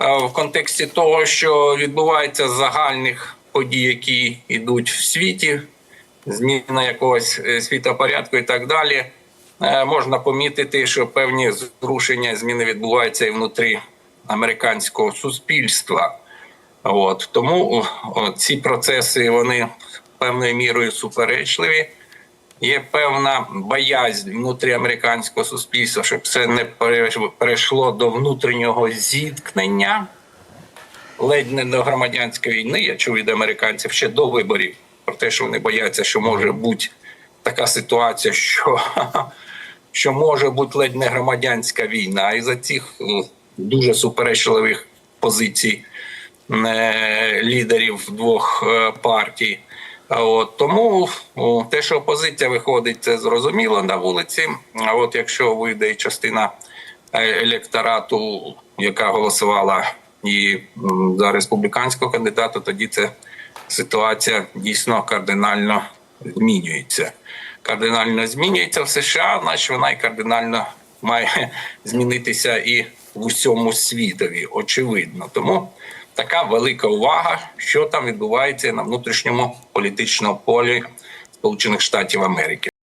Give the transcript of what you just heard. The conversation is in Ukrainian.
е, в контексті того, що відбувається загальних подій, які йдуть в світі, зміна якогось е, світопорядку і так далі, е, можна помітити, що певні зрушення зміни відбуваються і внутрі американського суспільства. От тому о, ці процеси вони певною мірою суперечливі. Є певна боязнь внутріамериканського суспільства, щоб це не перейшло до внутрішнього зіткнення, ледь не до громадянської війни. Я чув від американців ще до виборів про те, що вони бояться, що може бути така ситуація, що, що може бути ледь не громадянська війна. І за цих е, дуже суперечливих позицій е, лідерів двох е, партій. От тому о, те, що опозиція виходить, це зрозуміло на вулиці. А от якщо вийде частина е, електорату, яка голосувала і за республіканського кандидата, тоді це ситуація дійсно кардинально змінюється. Кардинально змінюється в США, значить вона і кардинально має змінитися і в усьому світові, очевидно. Тому така велика увага, що там відбувається на внутрішньому політичному полі Сполучених Штатів Америки.